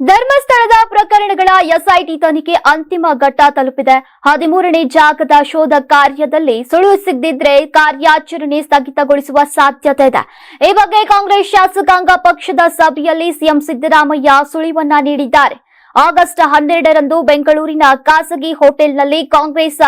ಧರ್ಮಸ್ಥಳದ ಪ್ರಕರಣಗಳ ಎಸ್ಐಟಿ ತನಿಖೆ ಅಂತಿಮ ಘಟ್ಟ ತಲುಪಿದೆ. ಹದಿಮೂರನೇ ಜಾಗದ ಶೋಧ ಕಾರ್ಯದಲ್ಲಿ ಸುಳಿವು ಸಿಗದಿದ್ರೆ ಕಾರ್ಯಾಚರಣೆ ಸ್ಥಗಿತಗೊಳಿಸುವ ಸಾಧ್ಯತೆ ಇದೆ. ಈ ಬಗ್ಗೆ ಕಾಂಗ್ರೆಸ್ ಶಾಸಕಾಂಗ ಪಕ್ಷದ ಸಭೆಯಲ್ಲಿ ಸಿಎಂ ಸಿದ್ದರಾಮಯ್ಯ ಸುಳಿವನ್ನ ನೀಡಿದ್ದಾರೆ. ಆಗಸ್ಟ್ ಹನ್ನೆರಡರಂದು ಬೆಂಗಳೂರಿನ ಖಾಸಗಿ ಹೋಟೆಲ್ನಲ್ಲಿ ಕಾಂಗ್ರೆಸ್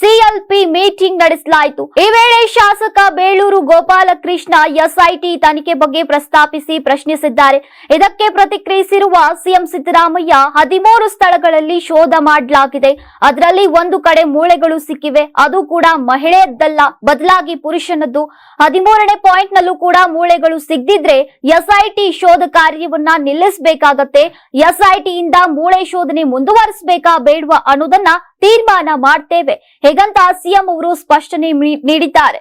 ಸಿಎಲ್ಪಿ ಮೀಟಿಂಗ್ ನಡೆಸಲಾಯಿತು. ಈ ವೇಳೆ ಶಾಸಕ ಬೇಳೂರು ಗೋಪಾಲಕೃಷ್ಣ ಎಸ್ಐಟಿ ತನಿಖೆ ಬಗ್ಗೆ ಪ್ರಸ್ತಾಪಿಸಿ ಪ್ರಶ್ನಿಸಿದ್ದಾರೆ. ಇದಕ್ಕೆ ಪ್ರತಿಕ್ರಿಯಿಸಿರುವ ಸಿಎಂ ಸಿದ್ದರಾಮಯ್ಯ, ಹದಿಮೂರು ಸ್ಥಳಗಳಲ್ಲಿ ಶೋಧ ಮಾಡಲಾಗಿದೆ. ಅದರಲ್ಲಿ ಒಂದು ಕಡೆ ಮೂಳೆಗಳು ಸಿಕ್ಕಿವೆ. ಅದು ಕೂಡ ಮಹಿಳೆಯದ್ದಲ್ಲ, ಬದಲಾಗಿ ಪುರುಷನದ್ದು. ಹದಿಮೂರನೇ ಪಾಯಿಂಟ್ ನಲ್ಲೂ ಕೂಡ ಮೂಳೆಗಳು ಸಿಗದಿದ್ರೆ ಎಸ್ಐಟಿ ಶೋಧ ಕಾರ್ಯವನ್ನ ನಿಲ್ಲಿಸಬೇಕಾಗತ್ತೆ. ಎಸ್ಐಟಿಯಿಂದ ಮೂಳೆ ಶೋಧನೆ ಮುಂದುವರಿಸಬೇಕಾ ಬೇಡುವ ಅನ್ನೋದನ್ನ ತೀರ್ಮಾನ ಮಾಡ್ತೇವೆ. ಹೇಗಂತ ಸಿಎಂ ಅವರು ಸ್ಪಷ್ಟನೆ ನೀಡಿದ್ದಾರೆ.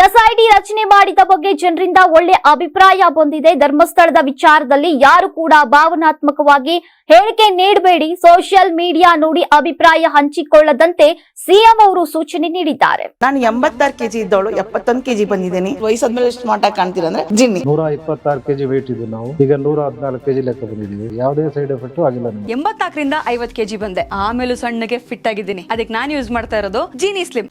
ಎಸ್ಐಟಿ ರಚನೆ ಮಾಡಿದ ಬಗ್ಗೆ ಜನರಿಂದ ಒಳ್ಳೆ ಅಭಿಪ್ರಾಯ ಬಂದಿದೆ. ಧರ್ಮಸ್ಥಳದ ವಿಚಾರದಲ್ಲಿ ಯಾರು ಕೂಡ ಭಾವನಾತ್ಮಕವಾಗಿ ಹೇಳಿಕೆ ನೀಡಬೇಡಿ. ಸೋಷಿಯಲ್ ಮೀಡಿಯಾ ನೋಡಿ ಅಭಿಪ್ರಾಯ ಹಂಚಿಕೊಳ್ಳದಂತೆ ಸಿಎಂ ಅವರು ಸೂಚನೆ ನೀಡಿದ್ದಾರೆ. ನಾನು ಎಂಬತ್ತಾರು ಕೆಜಿ ಇದ್ದವಳು ಎಪ್ಪತ್ತೊಂದು ಕೆಜಿ ಬಂದಿದ್ದೀನಿ. ವಯಸ್ಸಾದ್ಮೇಲೆ ಸ್ಮಾರ್ಟ್ ಆಗಿ ಕಾಣ್ತೀರ ಅಂದ್ರೆ ಜಿನ್ನಿ. ನೂರ ಇಪ್ಪತ್ತಾರು ಕೆಜಿ ವೇಟ್ ಇದ್ದು ನಾವು. ಈಗ ನೂರ ಹದಿನಾಲ್ಕು ಕೆಜಿ ಲೆಕ್ಕ ಬಂದಿದ್ದೀವಿ. ಯಾವುದೇ ಸೈಡ್ ಎಫೆಕ್ಟ್ ಆಗಿಲ್ಲ ಎಂಬತ್ತಾಕರಿಂದ ಎಂಬತ್ನಾಲ್ಕರಿಂದ ಐವತ್ ಕೆಜಿ ಬಂದೆ. ಆಮೇಲೂ ಸಣ್ಣಗೆ ಫಿಟ್ ಆಗಿದ್ದೀನಿ. ಅದಕ್ಕೆ ನಾನು ಯೂಸ್ ಮಾಡ್ತಾ ಇರೋದು ಜೀನಿ ಸ್ಲಿಮ್